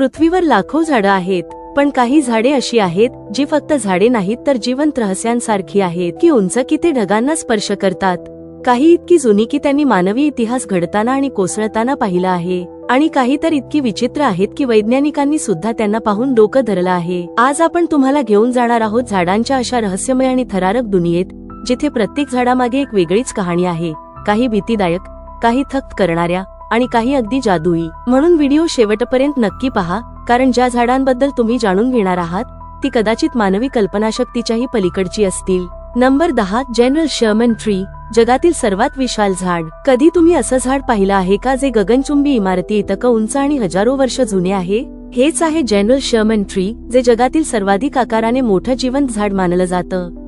पृथ्वीवर लाखो झाडं आहेत पण काही झाडे अशी आहेत जी फक्त झाडे नाहीत तर जिवंत रहस्यांसारखी आहेत. की उंच की ते ढगांना स्पर्श करतात. काही इतकी जुनी की त्यांनी मानवी इतिहास घडताना आणि कोसळताना पाहिलं आहे. आणि काही तर इतकी विचित्र आहेत की वैज्ञानिकांनी सुद्धा त्यांना पाहून डोकं धरलं आहे. आज आपण तुम्हाला घेऊन जाणार आहोत झाडांच्या अशा रहस्यमय आणि थरारक दुनियेत जिथे प्रत्येक झाडामागे एक वेगळीच कहाणी आहे. काही भीतीदायक काही थक्त करणाऱ्या आणि काही अगदी जादुई. म्हणून व्हिडिओ शेवटपर्यंत नक्की पहा कारण ज्या झाडांबद्दल तुम्ही जाणून घेणार आहात ती कदाचित मानवी कल्पनाशक्तीच्याही पलीकडची असतील. नंबर दहा जनरल शर्मन ट्री जगातील सर्वात विशाल झाड. कधी तुम्ही असं झाड पाहिलं आहे का जे गगनचुंबी इमारती इतकं उंच आणि हजारो वर्ष जुने आहे? हेच आहे जनरल शर्मन ट्री जे जगातील सर्वाधिक आकाराने मोठं जिवंत झाड मानलं जातं.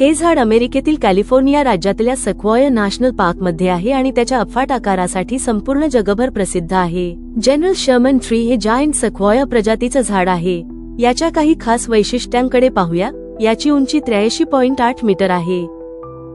हे झाड अमेरिकेतील कॅलिफोर्निया राज्यातल्या सक्वॉय नॅशनल पार्कमध्ये आहे आणि त्याच्या अफाट आकारासाठी संपूर्ण जगभर प्रसिद्ध आहे. जनरल शर्मन ट्री हे जायंट सक्वॉय प्रजातीचं झाड आहे. याच्या काही खास वैशिष्ट्यांकडे पाहूया. याची उंची त्र्याऐंशी पॉइंट आठ मीटर आहे.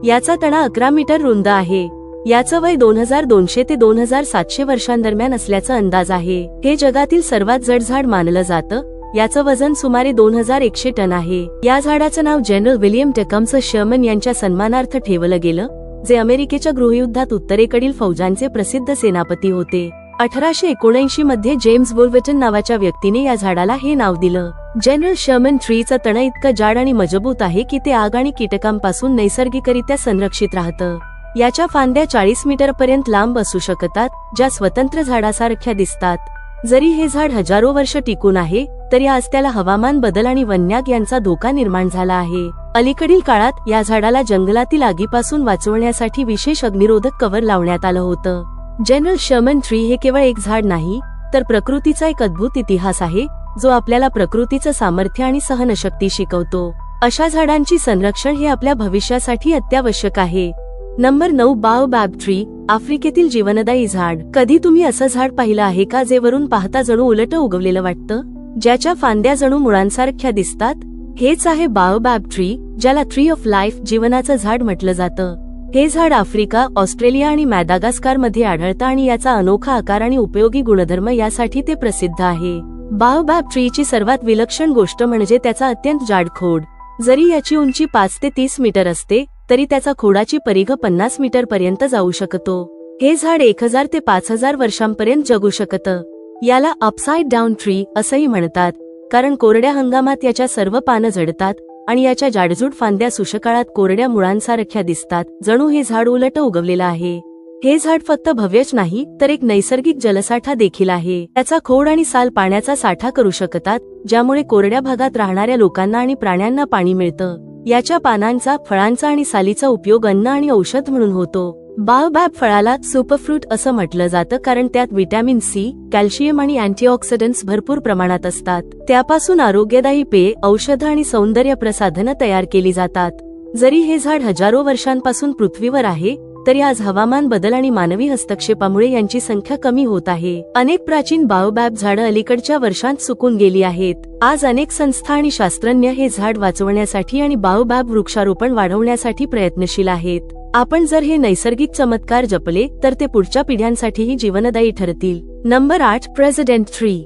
याचा तणा अकरा मीटर रुंद आहे. याचं वय दोन हजार दोनशे ते दोन हजार सातशे वर्षांदरम्यान असल्याचा अंदाज आहे. हे जगातील सर्वात जड झाड मानलं जातं. याचं वजन सुमारे दोन हजार एकशे टन आहे. या झाडाचं नाव जनरल विलियम टेकम्स शर्मन यांच्या सन्मानार्थ ठेवलं गेलं जे अमेरिकेच्या गृहयुद्धात उत्तरेकडील फौजांचे प्रसिद्ध सेनापती होते. अठराशे एकोणऐंशी मध्ये जेम्स बुलवेटन नावाच्या व्यक्तीने या झाडाला हे नाव दिलं. जनरल शर्मन ट्रीचं तण इतकं जाड आणि मजबूत आहे की ते आग आणि कीटकांपासून नैसर्गिकरित्या संरक्षित राहतं. याच्या फांद्या चाळीस मीटर पर्यंत लांब असू शकतात ज्या स्वतंत्र झाडासारख्या दिसतात. जरी हे झाड हजारो वर्ष टिकून आहे तरी आज त्याला हवामान बदल आणि वन्याग यांचा धोका निर्माण झाला आहे. अलीकडील काळात या झाडाला जंगलातील आगीपासून वाचवण्यासाठी विशेष अग्निरोधक कव्हर लावण्यात आलं होतं. जनरल शमन ट्री हे केवळ एक झाड नाही तर प्रकृतीचा एक अद्भुत इतिहास आहे जो आपल्याला प्रकृतीचं सामर्थ्य आणि सहनशक्ती शिकवतो. अशा झाडांची संरक्षण हे आपल्या भविष्यासाठी अत्यावश्यक आहे. नंबर नऊ बाव बॅब ट्री आफ्रिकेतील जीवनदायी झाड. कधी तुम्ही असं झाड पाहिलं आहे का जे वरून पाहता जणू उलट उगवलेलं वाटतं? ज्याच्या फांद्या जणू मुळांसारख्या दिसतात हेच आहे बाओबॅब ट्री ज्याला ट्री ऑफ लाईफ जीवनाचं झाड म्हटलं जातं. हे झाड आफ्रिका ऑस्ट्रेलिया आणि मॅदागास्कारमध्ये आढळतं आणि याचा अनोखा आकार आणि उपयोगी गुणधर्म यासाठी ते प्रसिद्ध आहे. बाओबॅब ट्रीची सर्वात विलक्षण गोष्ट म्हणजे त्याचा अत्यंत जाडखोड. जरी याची उंची पाच ते तीस मीटर असते तरी त्याचा खोडाची परिघ पन्नास मीटर पर्यंत जाऊ शकतो. हे झाड एक हजार ते पाच हजार वर्षांपर्यंत जगू शकतं. याला अपसाईड डाऊन ट्री असंही म्हणतात कारण कोरड्या हंगामात याच्या सर्व पानं जडतात आणि याच्या जाडजूड फांद्या सुशकाळात कोरड्या मुळांसारख्या दिसतात. जणू हे झाड उलट उगवलेलं आहे. हे झाड फक्त भव्यच नाही तर एक नैसर्गिक जलसाठा देखील आहे. त्याचा खोड आणि साल पाण्याचा साठा करू शकतात ज्यामुळे कोरड्या भागात राहणाऱ्या लोकांना आणि प्राण्यांना पाणी मिळतं. याच्या पानांचा फळांचा आणि सालीचा उपयोग अन्न आणि औषध म्हणून होतो. बायोबॅब फळाला सुपरफ्रूट असं म्हटलं जातं कारण त्यात व्हिटॅमिन सी कॅल्शियम आणि अँटीऑक्सिडंट्स भरपूर प्रमाणात असतात. त्यापासून आरोग्यदायी पेय औषधं आणि सौंदर्य प्रसाधनं तयार केली जातात. जरी हे झाड हजारो वर्षांपासून पृथ्वीवर आहे तरी आज हवामान बदल आणि मानवी हस्तक्षेपामुळे यांची संख्या कमी होत आहे. अनेक प्राचीन बायोबॅब झाडं अलीकडच्या वर्षांत सुकून गेली आहेत. आज अनेक संस्था आणि शास्त्रज्ञ हे झाड वाचवण्यासाठी आणि बायोबॅब वृक्षारोपण वाढवण्यासाठी प्रयत्नशील आहेत. आपण जर हे नैसर्गिक चमत्कार जपले तर ते पुढच्या पिढ्यांसाठीही जीवनदायी ठरतील. नंबर आठ प्रेसिडेंट थ्री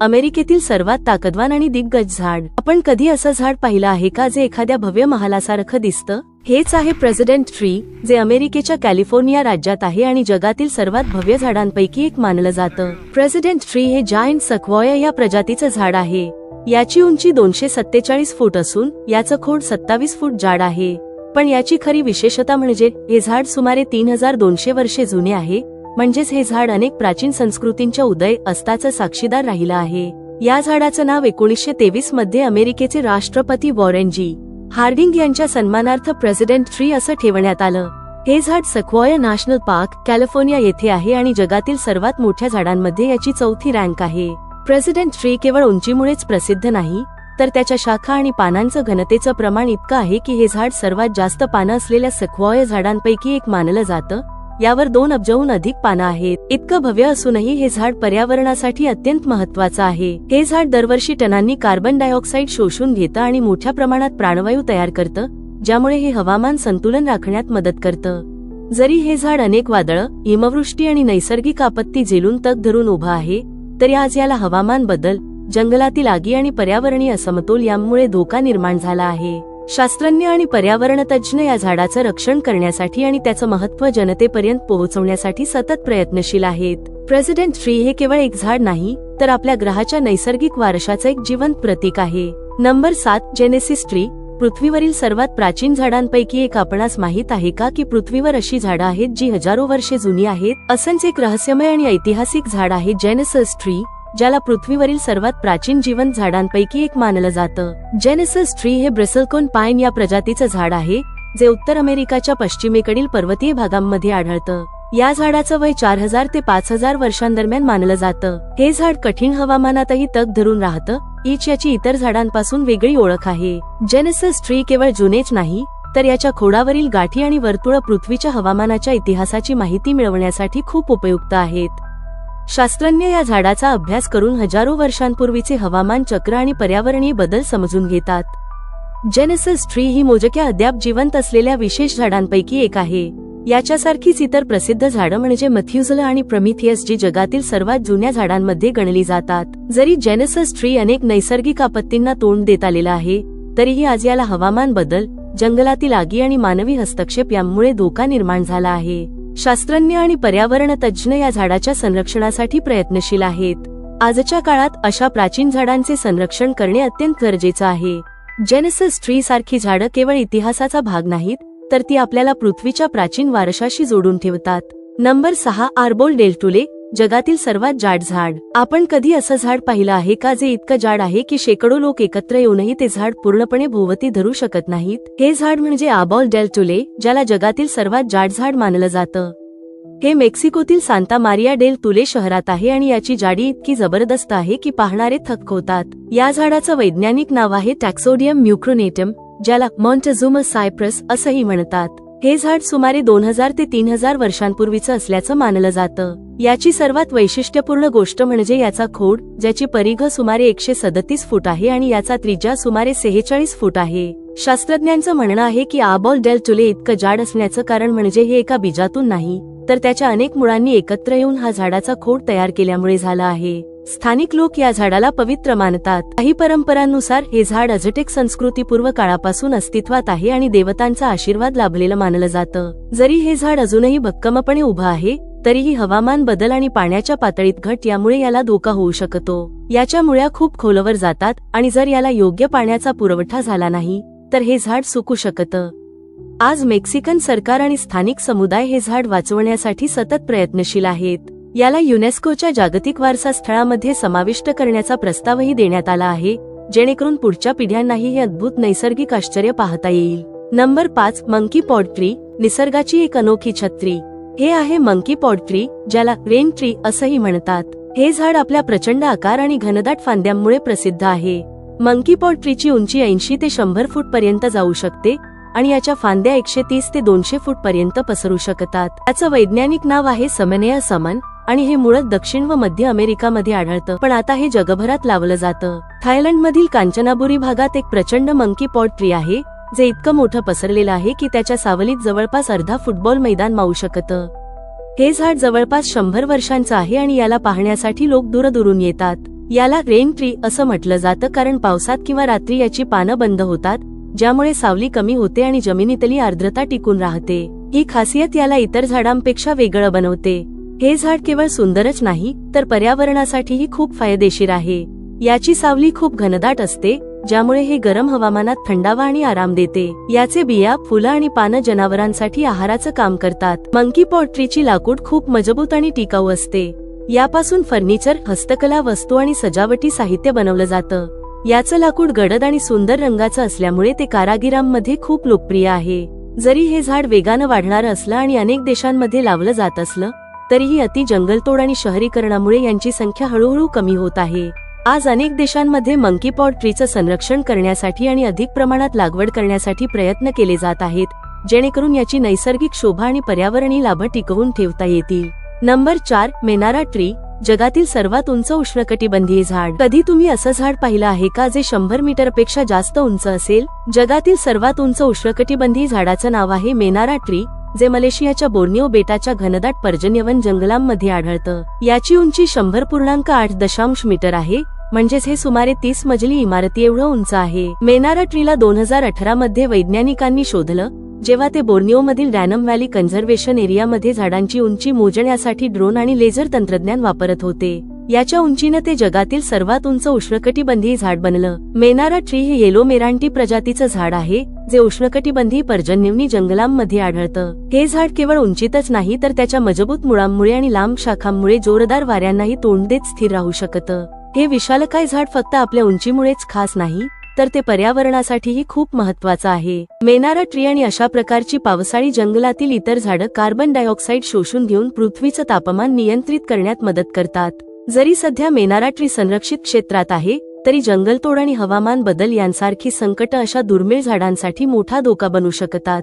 अमेरिकेतील सर्वात ताकदवान आणि दिग्गज झाड. आपण कधी असं झाड पाहिलं आहे का जे एखाद्या भव्य महालासारखं दिसतं? हेच आहे प्रेसिडेंट ट्री जे अमेरिकेच्या कॅलिफोर्निया राज्यात आहे आणि जगातील सर्वात भव्य झाडांपैकी एक मानलं जातं. प्रेसिडेंट ट्री हे जायंट सक्वॉय या प्रजातीचं झाड आहे. याची उंची दोनशे सत्तेचाळीस फूट असून याचं खोड सत्तावीस फूट जाड आहे. पण याची खरी विशेषता म्हणजे हे झाड सुमारे तीन हजार दोनशे वर्षे जुने आहे म्हणजेच हे झाड अनेक प्राचीन संस्कृतींच्या उदय अस्ताचं साक्षीदार राहिलं आहे. या झाडाचं नाव एकोणीसशे तेवीसमध्ये अमेरिकेचे राष्ट्रपती वॉरेनजी हार्डिंग यांच्या सन्मानार्थ प्रेसिडेंट ट्री असं ठेवण्यात आलं. हे झाड सक्वॉय नॅशनल पार्क कॅलिफोर्निया येथे आहे आणि जगातील सर्वात मोठ्या झाडांमध्ये याची चौथी रँक आहे. प्रेसिडेंट ट्री केवळ उंचीमुळेच प्रसिद्ध नाही तर त्याच्या शाखा आणि पानांचं घनतेचं प्रमाण इतकं आहे की हे झाड सर्वात जास्त पानं असलेल्या सखवाय झाडांपैकी एक मानलं जातं. यावर दोन अब्जहून अधिक पानं आहेत. इतकं भव्य असूनही हे झाड पर्यावरणासाठी अत्यंत महत्वाचं आहे. हे झाड दरवर्षी टनांनी कार्बन डायऑक्साईड शोषून घेतं आणि मोठ्या प्रमाणात प्राणवायू तयार करतं ज्यामुळे हे हवामान संतुलन राखण्यात मदत करतं. जरी हे झाड अनेक वादळं हिमवृष्टी आणि नैसर्गिक आपत्ती झेलून तग धरून उभं आहे तरी आज याला हवामान बदल जंगलातील आगी आणि पर्यावरणीय असमतोल यामुळे धोका निर्माण झाला आहे. शास्त्रज्ञ आणि पर्यावरण तज्ज्ञ या झाडाचं रक्षण करण्यासाठी आणि त्याचं महत्त्व जनतेपर्यंत पोहोचवण्यासाठी सतत प्रयत्नशील आहेत. प्रेसिडेंट ट्री हे केवळ एक झाड नाही तर आपल्या ग्रहाच्या नैसर्गिक वारशाचं एक जिवंत प्रतीक आहे. नंबर सात जेनेसिस ट्री पृथ्वीवरील सर्वात प्राचीन झाडांपैकी एक आपणास माहीत आहे का की पृथ्वीवर अशी झाडं आहेत जी हजारो वर्षे जुनी आहेत? असंच एक रहस्यमय आणि ऐतिहासिक झाड आहे जेनेसस ट्री ज्याला पृथ्वीवरील सर्वात प्राचीन जीवन झाडांपैकी एक मानलं जातं. जेनेसिस ट्री हे ब्रेसलकोन पाईन या प्रजातीचं झाड आहे जे उत्तर अमेरिकाच्या पश्चिमेकडील पर्वतीय भागांमध्ये आढळतं. या झाडाचं वय चार हजार ते पाच हजार वर्षांदरम्यान मानलं जातं. हे झाड कठीण हवामानातही तग धरून राहतं ईच याची इतर झाडांपासून वेगळी ओळख आहे. जेनेसिस ट्री केवळ जुनेच नाही तर याच्या खोडावरील गाठी आणि वर्तुळ पृथ्वीच्या हवामानाच्या इतिहासाची माहिती मिळवण्यासाठी खूप उपयुक्त आहेत. शास्त्रज्ञ या झाडाचा अभ्यास करून हजारो वर्षांपूर्वीचे हवामान चक्र आणि पर्यावरणीय बदल समजून घेतात. जेनेसिस ट्री ही मोजक्या अद्याप जिवंत असलेल्या विशेष झाडांपैकी एक आहे. याच्यासारखीच इतर प्रसिद्ध झाडं म्हणजे मथ्युझला आणि प्रमिथियस जी जगातील सर्वात जुन्या झाडांमध्ये गणली जातात. जरी जेनेसिस ट्री अनेक नैसर्गिक आपत्तींना तोंड देत आलेला आहे तरीही आज याला हवामान बदल जंगलातील आगी आणि मानवी हस्तक्षेप यामुळे धोका निर्माण झाला आहे. शास्त्रज्ञ आणि पर्यावरण तज्ज्ञ या झाडाच्या संरक्षणासाठी प्रयत्नशील आहेत. आजच्या काळात अशा प्राचीन झाडांचे संरक्षण करणे अत्यंत गरजेचं आहे. जेनेसिस ट्री सारखी झाडं केवळ इतिहासाचा भाग नाहीत तर ती आपल्याला पृथ्वीच्या प्राचीन वारशाशी जोडून ठेवतात. नंबर सहा आर्बोल डेल्टुले जगातील सर्वात जाड झाड. आपण कधी असं झाड पाहिलं आहे का जे इतकं जाड आहे की शेकडो लोक एकत्र येऊनही ते झाड पूर्णपणे भोवती धरू शकत नाहीत? हे झाड म्हणजे आबॉल डेल्टुले ज्याला जगातील सर्वात जाड झाड मानलं जातं. हे मेक्सिकोतील सांता मारिया डेल तुले शहरात आहे आणि याची जाडी इतकी जबरदस्त आहे की पाहणारे थक्क होतात. या झाडाचं वैज्ञानिक नाव आहे टॅक्सोडियम म्युक्रोनेटम ज्याला मॉन्टझुमस सायप्रस असंही म्हणतात. हे झाड सुमारे दोन हजार ते तीन हजार वर्षांपूर्वीचं असल्याचं मानलं जातं. याची सर्वात वैशिष्ट्यपूर्ण गोष्ट म्हणजे याचा खोड ज्याची परिघ सुमारे एकशे सदतीस फूट आहे आणि याचा त्रिज्या सुमारे सेहेचाळीस फूट आहे. शास्त्रज्ञांचं म्हणणं आहे की आबॉल डेल चुले इतकं जाड असण्याचं कारण म्हणजे हे एका बीजातून नाही तर त्याच्या अनेक मुळांनी एकत्र येऊन हा झाडाचा खोड तयार केल्यामुळे झाला आहे. स्थानिक लोक या झाडाला पवित्र मानतात. काही परंपरांनुसार हे झाड अझटेक संस्कृतीपूर्व काळापासून अस्तित्वात आहे आणि देवतांचा आशीर्वाद लाभलेलं मानलं जातं. जरी हे झाड अजूनही भक्कमपणे उभं आहे तरीही हवामान बदल आणि पाण्याच्या पातळीत घट यामुळे याला धोका होऊ शकतो. याच्या मुळ्या खूप खोलवर जातात आणि जर याला योग्य पाण्याचा पुरवठा झाला नाही तर हे झाड सुकू शकतं. आज मेक्सिकन सरकार आणि स्थानिक समुदाय हे झाड वाचवण्यासाठी सतत प्रयत्नशील आहेत. याला युनेस्कोच्या जागतिक वारसा स्थळामध्ये समाविष्ट करण्याचा प्रस्तावही देण्यात आला आहे जेणेकरून पुढच्या पिढ्यांनाही हे अद्भुत नैसर्गिक आश्चर्य पाहता येईल. नंबर पाच मंकी पॉड ट्री निसर्गाची एक अनोखी छत्री. हे आहे मंकी पॉड ट्री ज्याला रेन ट्री असंही म्हणतात. हे झाड आपल्या प्रचंड आकार आणि घनदाट फांद्यांमुळे प्रसिद्ध आहे. मंकी पॉड ट्रीची उंची ऐंशी ते शंभर फूट पर्यंत जाऊ शकते आणि याच्या फांद्या एकशे तीस ते दोनशे फूट पर्यंत पसरू शकतात. त्याचं वैज्ञानिक नाव आहे समनेय समन. आणि हे मुळात दक्षिण व मध्य अमेरिकामध्ये आढळतं. पण आता हे जगभरात लावलं जातं. थायलंड मधील कांचनाबुरी भागात एक प्रचंड मंकी पॉट ट्री आहे जे इतकं मोठं पसरलेलं आहे की त्याच्या सावलीत जवळपास अर्धा फुटबॉल मैदान मावू शकतं. हे झाड जवळपास शंभर वर्षांचं आहे आणि याला पाहण्यासाठी लोक दूरदूरून येतात. याला रेन ट्री असं म्हटलं जातं कारण पावसात किंवा रात्री याची पानं बंद होतात ज्यामुळे सावली कमी होते आणि जमिनीतली आर्द्रता टिकून राहते. ही खासियत याला इतर झाडांपेक्षा वेगळं बनवते. हे झाड केवळ सुंदरच नाही तर पर्यावरणासाठीही खूप फायदेशीर आहे. याची सावली खूप घनदाट असते ज्यामुळे हे गरम हवामानात थंडावा आणि आराम देते. याचे बिया फुलं आणि पानं जनावरांसाठी आहाराचं काम करतात. मंकी पॉट्रीची लाकूड खूप मजबूत आणि टिकाऊ असते. यापासून फर्निचर हस्तकला वस्तू आणि सजावटी साहित्य बनवलं जातं. याचं लाकूड गडद आणि सुंदर रंगाचं असल्यामुळे ते कारागिरांमध्ये खूप लोकप्रिय आहे. जरी हे झाड वेगानं वाढणारं असलं आणि अनेक देशांमध्ये लावलं जात असलं तरीही अति जंगलतोड आणि शहरीकरणामुळे यांची संख्या हळूहळू कमी होत आहे. आज अनेक देशांमध्ये मंकी पॉड ट्रीचं संरक्षण करण्यासाठी आणि अधिक प्रमाणात लागवड करण्यासाठी प्रयत्न केले जात आहेत जेणेकरून याची नैसर्गिक शोभा आणि पर्यावरणीय लाभ टिकवून ठेवता येतील. नंबर चार मेनारा ट्री जगातील सर्वात उंच उष्णकटिबंधीय झाड. कधी तुम्ही असं झाड पाहिलं आहे का जे शंभर मीटरपेक्षा जास्त उंच असेल? जगातील सर्वात उंच उष्णकटिबंधीय झाडाचं नाव आहे मेनारा ट्री जे मलेशियाच्या बोर्निओ बेटाच्या घनदाट पर्जन्यवन जंगलांमध्ये आढळतं. याची उंची शंभर पूर्णांक आठ दशांश मीटर आहे म्हणजेच हे सुमारे तीस मजली इमारती एवढं उंच आहे. मेनारा ट्रीला दोन हजार अठरा मध्ये वैज्ञानिकांनी शोधलं जेव्हा ते बोर्निओमधील डॅनम व्हॅली कन्झर्वेशन एरियामध्ये झाडांची उंची मोजण्यासाठी ड्रोन आणि लेझर तंत्रज्ञान वापरत होते. याच्या उंचीनं ते जगातील सर्वात उंच उष्णकटिबंधीय झाड बनलं. मेनारा ट्री हे येलो मेरांटी प्रजातीचं झाड आहे जे उष्णकटिबंधीय पर्जन्यवनी जंगलांमध्ये आढळतं. हे झाड केवळ उंचीतच नाही तर त्याच्या मजबूत मुळांमुळे आणि लांब शाखांमुळे जोरदार वाऱ्यांनाही तोंड देत स्थिर राहू शकतं. हे विशालकाय झाड फक्त आपल्या उंचीमुळेच खास नाही तर ते पर्यावरणासाठीही खूप महत्वाचं आहे. मेनारा ट्री आणि अशा प्रकारची पावसाळी जंगलातील इतर झाडं कार्बन डायऑक्साईड शोषून घेऊन पृथ्वीचं तापमान नियंत्रित करण्यात मदत करतात. जरी सध्या मेनारा ट्री संरक्षित क्षेत्रात आहे तरी जंगलतोड आणि हवामान बदल यांसारखी संकट अशा दुर्मिळ झाडांसाठी मोठा धोका बनू शकतात.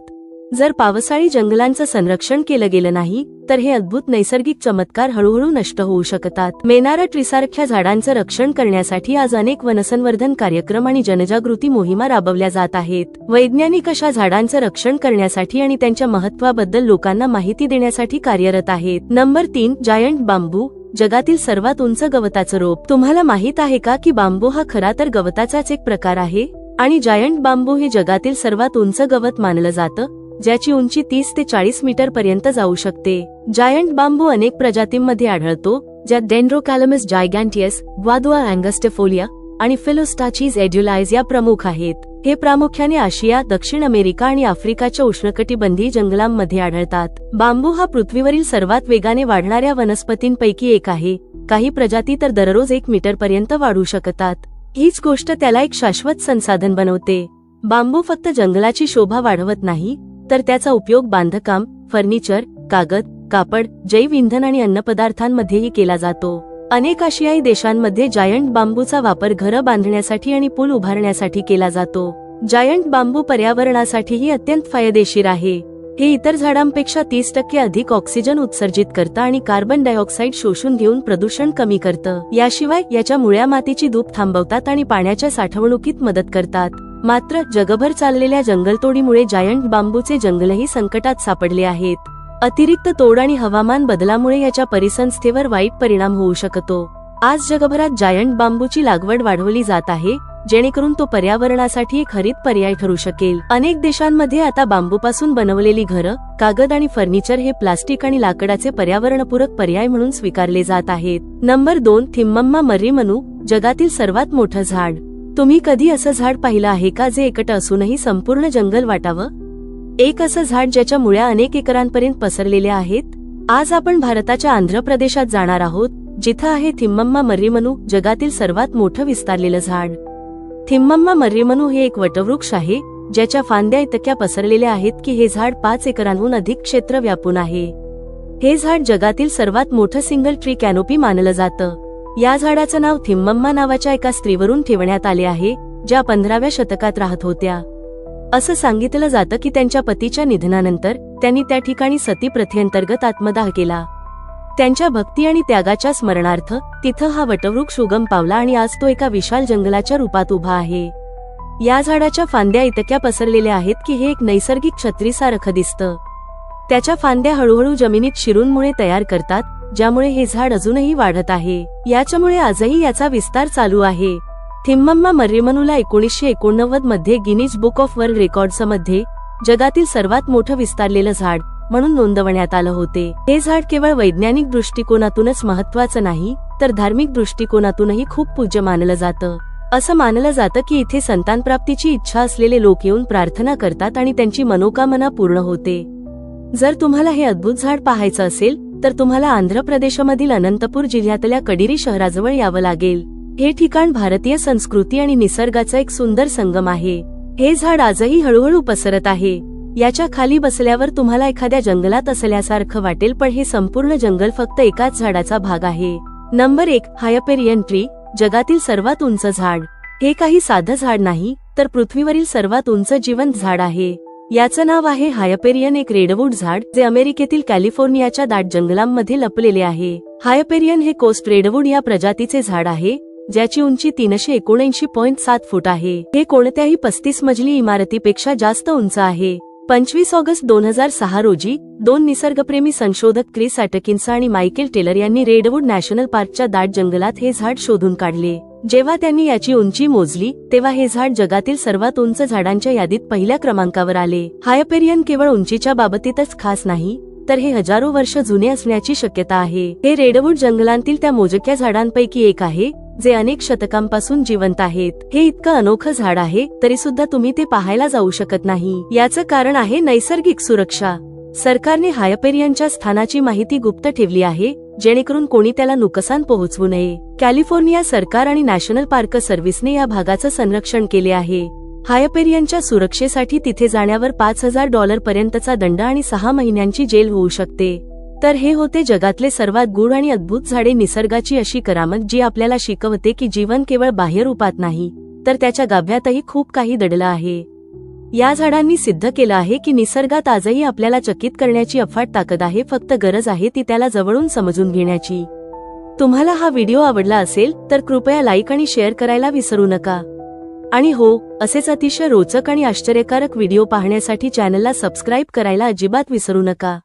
जर पावसाळी जंगलांचं संरक्षण केलं गेलं नाही तर हे अद्भुत नैसर्गिक चमत्कार हळूहळू नष्ट होऊ शकतात. मेनारा ट्रीसारख्या झाडांचं रक्षण करण्यासाठी आज अनेक वनसंवर्धन कार्यक्रम आणि जनजागृती मोहिमा राबवल्या जात आहेत. वैज्ञानिक अशा झाडांचं रक्षण करण्यासाठी आणि त्यांच्या महत्वाबद्दल लोकांना माहिती देण्यासाठी कार्यरत आहेत. नंबर तीन जायंट बांबू जगातील सर्वात उंच गवताचं रोप. तुम्हाला माहीत आहे का की बांबू हा खरा तर गवताचाच एक प्रकार आहे? आणि जायंट बांबू हे जगातील सर्वात उंच गवत मानलं जातं? ज्याची उंची तीस ते चाळीस मीटर पर्यंत जाऊ शकते. जायंट बांबू अनेक प्रजातींमध्ये आढळतो ज्यात डेंड्रोकॅलमस जायगॅन्टियस वादुआ अँगस्टेफोलिया आणि फिलोस्टाचीज एड्युलाइज या प्रमुख आहेत. हे प्रामुख्याने आशिया दक्षिण अमेरिका आणि आफ्रिकाच्या उष्णकटिबंधीय जंगलांमध्ये आढळतात. बांबू हा पृथ्वीवरील सर्वात वेगाने वाढणाऱ्या वनस्पतींपैकी एक आहे. काही प्रजाती तर दररोज एक मीटर पर्यंत वाढू शकतात. हीच गोष्ट त्याला एक शाश्वत संसाधन बनवते. बांबू फक्त जंगलाची शोभा वाढवत नाही तर त्याचा उपयोग बांधकाम फर्निचर कागद कापड जैव इंधन आणि अन्नपदार्थांमध्येही केला जातो. अनेक आशियाई देशांमध्ये जायंट बांबूचा वापर घरं बांधण्यासाठी आणि पूल उभारण्यासाठी केला जातो. जायंट बांबू पर्यावरणासाठीही अत्यंत फायदेशीर आहे. हे इतर झाडांपेक्षा तीस टक्के अधिक ऑक्सिजन उत्सर्जित करतं आणि कार्बन डायऑक्साईड शोषून घेऊन प्रदूषण कमी करतं. याशिवाय याच्या मुळ्या मातीची धूप थांबवतात आणि पाण्याच्या साठवणुकीत मदत करतात. मात्र जगभर चाललेल्या जंगलतोडीमुळे जायंट बांबूचे जंगलही संकटात सापडले आहेत. अतिरिक्त तोड आणि हवामान बदलामुळे याच्या परिसंस्थेवर वाईट परिणाम होऊ शकतो. आज जगभरात जायंट बांबूची लागवड वाढवली जात आहे जेणेकरून तो पर्यावरणासाठी एक हरित पर्याय ठरू शकेल. अनेक देशांमध्ये आता बांबूपासून बनवलेली घरं कागद आणि फर्निचर हे प्लास्टिक आणि लाकडाचे पर्यावरणपूरक पर्याय म्हणून स्वीकारले जात आहेत. नंबर दोन थिम्मम्मा मर्रीमनू जगातील सर्वात मोठं झाड. तुम्ही कधी असं झाड पाहिलं आहे का जे एकट असूनही संपूर्ण जंगल वाटावं? एक असं झाड ज्याच्या मुळ्या अनेक एकरांपर्यंत पसरलेल्या आहेत? आज आपण भारताच्या आंध्र प्रदेशात जाणार आहोत जिथं आहे थिम्मम्मा मर्रीमनू जगातील सर्वात मोठं विस्तारलेलं झाड. थिम्मम्मा मर्रीमनू हे एक वटवृक्ष आहे ज्याच्या फांद्या इतक्या पसरलेल्या आहेत की हे झाड पाच एकरांहून अधिक क्षेत्र व्यापून आहे. हे झाड जगातील सर्वात मोठं सिंगल ट्री कॅनोपी मानलं जातं. या झाडाचं नाव थिम्मम्मा नावाच्या एका स्त्रीवरून ठेवण्यात आले आहे ज्या पंधराव्या शतकात राहत होत्या. असं सांगितलं जातं की त्यांच्या पतीच्या निधनानंतर त्यांनी त्या ठिकाणी सती प्रथेअंतर्गत आत्मदाह केला. त्यांच्या भक्ती आणि त्यागाच्या स्मरणार्थ तिथं हा वटवृक्ष उगम पावला आणि आज तो एका विशाल जंगलाच्या रूपात उभा आहे. या झाडाच्या फांद्या इतक्या पसरलेल्या आहेत की हे एक नैसर्गिक छत्रीसारखं दिसतं. त्याच्या फांद्या हळूहळू जमिनीत शिरूंमुळे तयार करतात ज्यामुळे हे झाड अजूनही वाढत आहे. याच्यामुळे आजही याचा विस्तार चालू आहे. थिम्मम्मा मर्रिमनूला एकोणीसशे एकोणनव्वदमध्ये गिनीज बुक ऑफ वर्ल्ड रेकॉर्ड्समध्ये जगातील सर्वात मोठं विस्तारलेलं झाड म्हणून नोंदवण्यात आलं होते. हे झाड केवळ वैज्ञानिक दृष्टिकोनातूनच महत्वाचं नाही तर धार्मिक दृष्टिकोनातूनही खूप पूज्य मानलं जातं. असं मानलं जातं की इथे संतानप्राप्तीची इच्छा असलेले लोक येऊन प्रार्थना करतात आणि त्यांची मनोकामना पूर्ण होते. जर तुम्हाला हे अद्भुत झाड पाहायचं असेल तर तुम्हाला आंध्र प्रदेशमधील अनंतपूर जिल्ह्यातल्या कडिरी शहराजवळ यावं लागेल. हे ठिकाण भारतीय संस्कृती आणि निसर्गाचा एक सुंदर संगम आहे. हे झाड आजही हळूहळू पसरत आहे. याच्या खाली बसल्यावर तुम्हाला एखाद्या जंगलात असल्यासारखं वाटेल पण हे संपूर्ण जंगल फक्त एकाच झाडाचा भाग आहे. नंबर एक हायपेरियन ट्री जगातील सर्वात उंच झाड. हे काही साधं झाड नाही तर पृथ्वीवरील सर्वात उंच जिवंत झाड आहे. याचं नाव आहे हायपेरियन एक रेडवूड झाड जे अमेरिकेतील कॅलिफोर्नियाच्या दाट जंगलांमध्ये लपलेले आहे. हायपेरियन हे कोस्ट रेडवूड या प्रजातीचे झाड आहे ज्याची उंची तीनशे एकोणऐंशी पॉईंट सात फूट आहे. हे कोणत्याही पस्तीस मजली इमारतीपेक्षा जास्त उंच आहे. पंचवीस ऑगस्ट दोन हजार सहा रोजी दोन निसर्गप्रेमी संशोधक क्रिस ॲटकिन्स आणि मायकेल टेलर यांनी रेडवूड नॅशनल पार्कच्या दाट जंगलात हे झाड शोधून काढले. जेव्हा त्यांनी याची उंची मोजली तेव्हा हे झाड जगातील सर्वात उंच झाडांच्या यादीत पहिल्या क्रमांकावर आले. हायपेरियन केवळ उंचीच्या बाबतीतच खास नाही तर हे हजारो वर्ष जुने असण्याची शक्यता आहे. हे रेडवूड जंगलांतील त्या मोजक्या झाडांपैकी एक आहे जे अनेक शतकांपासून जिवंत आहेत. हे इतकं अनोखं झाड आहे तरी सुद्धा तुम्ही ते पाहायला जाऊ शकत नाही. याचं कारण आहे नैसर्गिक सुरक्षा. सरकारने हायपेरियनच्या स्थानाची माहिती गुप्त ठेवली आहे जेणेकरून कोणी त्याला नुकसान पोहोचवू नये. कॅलिफोर्निया सरकार आणि नॅशनल पार्क सर्व्हिसने या भागाचं संरक्षण केले आहे. हायपेरियनच्या सुरक्षेसाठी तिथे जाण्यावर पाच हजार डॉलर पर्यंतचा दंड आणि सहा महिन्यांची जेल होऊ शकते. तर हे होते जगातले सर्वात गूढ आणि अद्भुत झाडे निसर्गाची अशी करामत जी आपल्याला शिकवते की जीवन केवळ बाह्य रूपात नाही तर त्याच्या गाभ्यातही खूप काही दडलं आहे. या झाडांनी सिद्ध केलं आहे की निसर्गात आजही आपल्याला चकित करण्याची अफाट ताकद आहे फक्त गरज आहे ती त्याला जवळून समजून घेण्याची. तुम्हाला हा व्हिडिओ आवडला असेल तर कृपया लाईक आणि शेअर करायला विसरू नका. आणि हो असेच अतिशय रोचक आणि आश्चर्यकारक व्हिडिओ पाहण्यासाठी चॅनलला सबस्क्राईब करायला अजिबात विसरू नका.